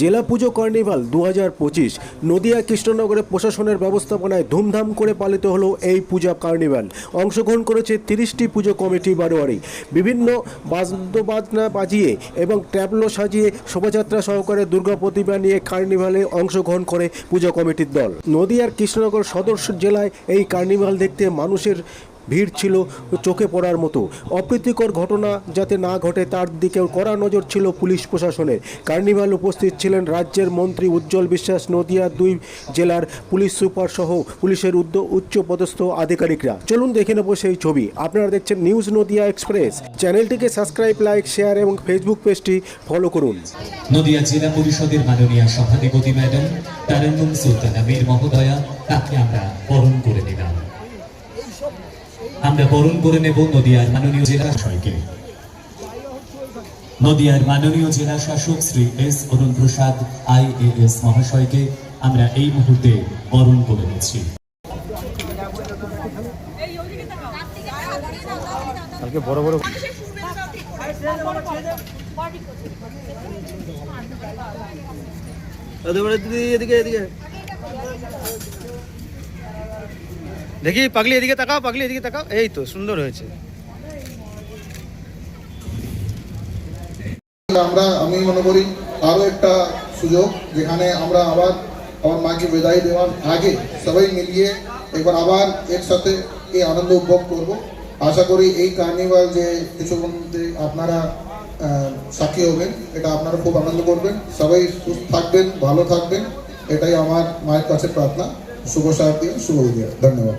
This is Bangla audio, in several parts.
জেলা পুজো কার্নিভাল দু হাজার পঁচিশ নদিয়া কৃষ্ণনগরে প্রশাসনের ব্যবস্থাপনায় ধুমধাম করে পালিত হলো এই পূজা কার্নিভাল। অংশগ্রহণ করেছে তিরিশটি পুজো কমিটি বারোয়ারি। বিভিন্ন বাদ্যবাজনা বাজিয়ে এবং ট্যাবলো সাজিয়ে শোভাযাত্রা সহকারে দুর্গা প্রতিমা নিয়ে কার্নিভালে অংশগ্রহণ করে পুজো কমিটির দল। নদিয়ার কৃষ্ণনগর সদর জেলায় এই কার্নিভাল দেখতে মানুষের ভিড় ছিল চোখে পড়ার মতো। অপ্রীতিকর ঘটনা যাতে না ঘটে, তার দিকেও কড়া নজর ছিল পুলিশ প্রশাসনের। কার্নিভাল উপস্থিত ছিলেন রাজ্যের মন্ত্রী উজ্জ্বল বিশ্বাস নদিয়া দুই জেলার পুলিশ সুপার সহ পুলিশের উচ্চ পদস্থ আধিকারিকরা। চলুন দেখে নেব সেই ছবি। আপনারা দেখছেন নিউজ নদিয়া এক্সপ্রেস। চ্যানেলটিকে সাবস্ক্রাইব, লাইক, শেয়ার এবং ফেসবুক পেজটি ফলো করুন। নদিয়া জেলা পরিষদের মাননীয় সভাধিপতি ম্যাডাম তারান্নুম সুলতানা মীর মহোদয়া, তাকে আমরা বরণ করে নিলাম। আমরা বরণ করে নেব নদিয়ার মাননীয় জেলা শাসককে। নদিয়ার মাননীয় জেলা শাসক শ্রী এস অরুণ প্রসাদ আইএএস মহাশয়কে আমরা এই মুহূর্তে বরণ করে নিচ্ছি। কালকে বড় বড় এদিকে এদিকে। দেখি, পাগলি এদিকে তাকাও, পাগলি এদিকে তাকাও। এই তো, সুন্দর হয়েছে। আমরা, আমি মনে করি আরও একটা সুযোগ, যেখানে আমরা আবার আমার মাকে বিদায় দেওয়ার আগে সবাই মিলিয়ে এবার আবার একসাথে এই আনন্দ উপভোগ করব। আশা করি এই কার্নিভাল যে কিছুক্ষণ মধ্যে আপনারা সাক্ষী হবেন, এটা আপনারা খুব আনন্দ করবেন। সবাই সুস্থ থাকবেন, ভালো থাকবেন, এটাই আমার মায়ের কাছে প্রার্থনা। শুভ সাথী শুভ বিদায় ধন্যবাদ।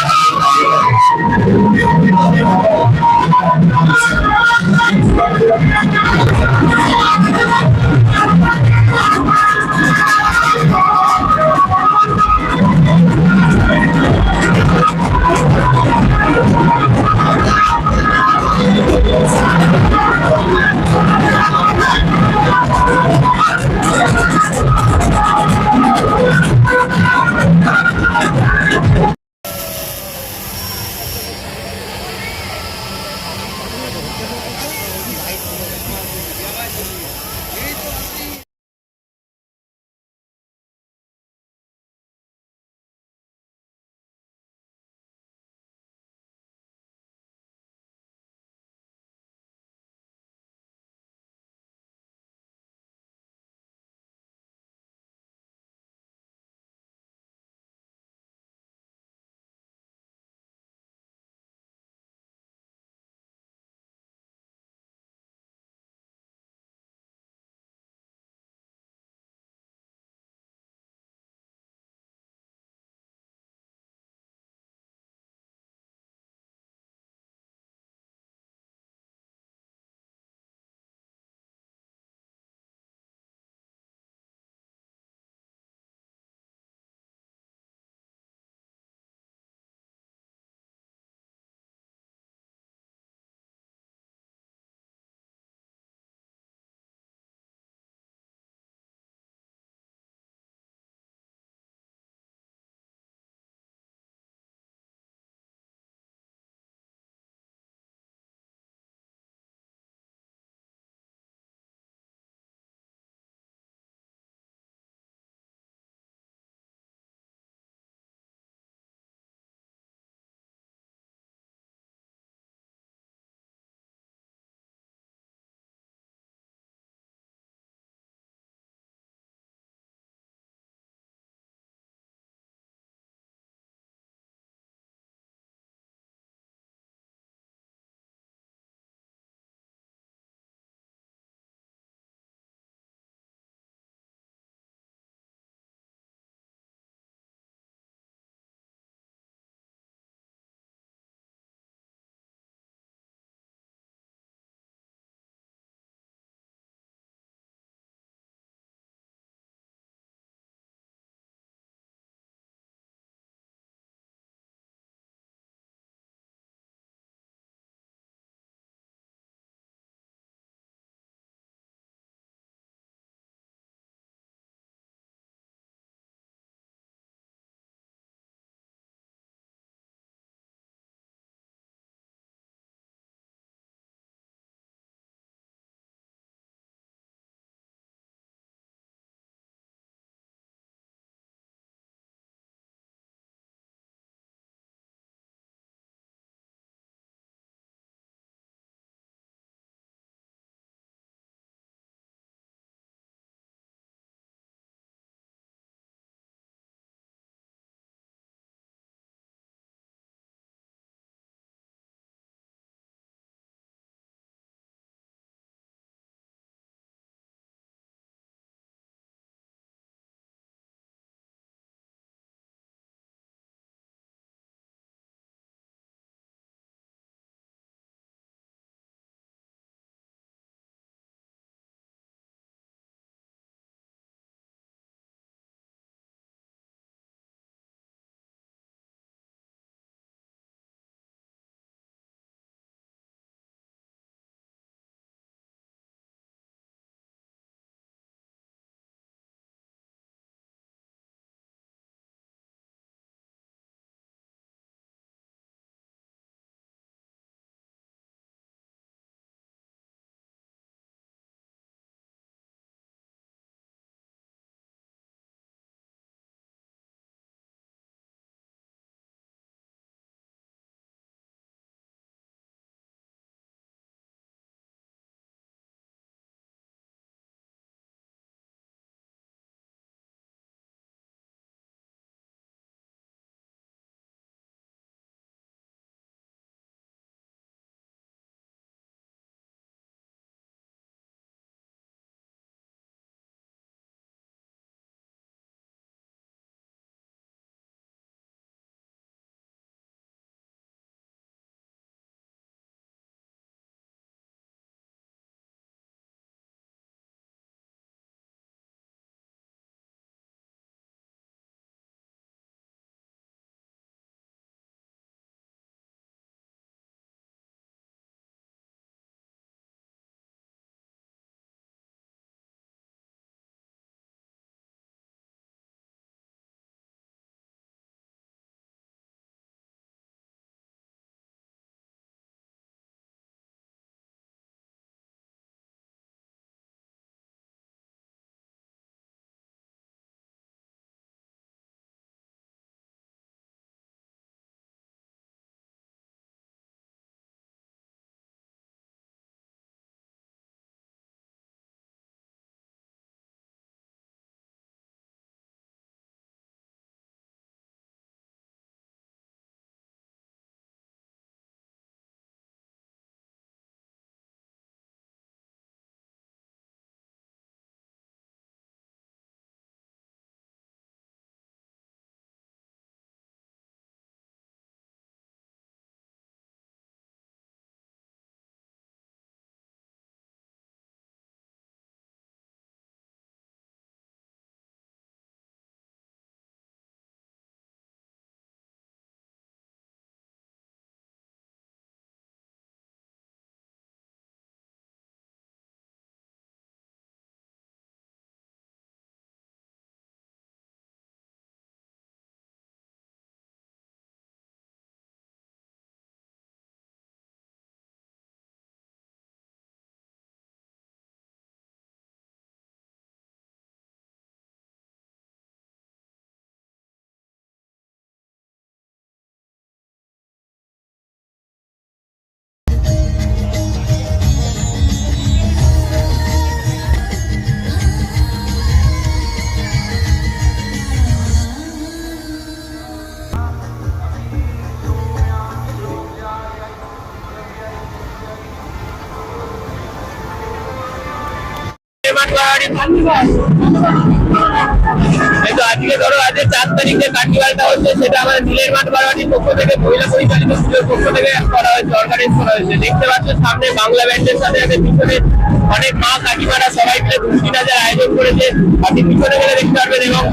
আয়োজন করেছে, আপনি পিছনে গেলে দেখতে পারবেন, এবং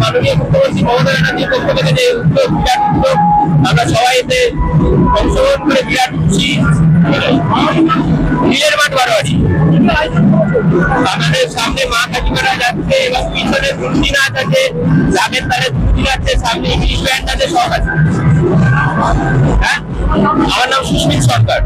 মাননীয় মুখ্যমন্ত্রী মমতা পক্ষ থেকে যে উদ্যোগ বিরাট উদ্যোগ আমরা সবাই এতে অংশগ্রহণ করে বিরাট খুশি। নীলের মাঠ সামনে মা কাকিমারা যাচ্ছে এবং পিছনে নাচ আছে রাগের তালে দুটি আছে, সামনে ইংলিশ ব্যান্ড আছে, সব আছে। হ্যাঁ? আমার নাম সুস্মিত সরকার।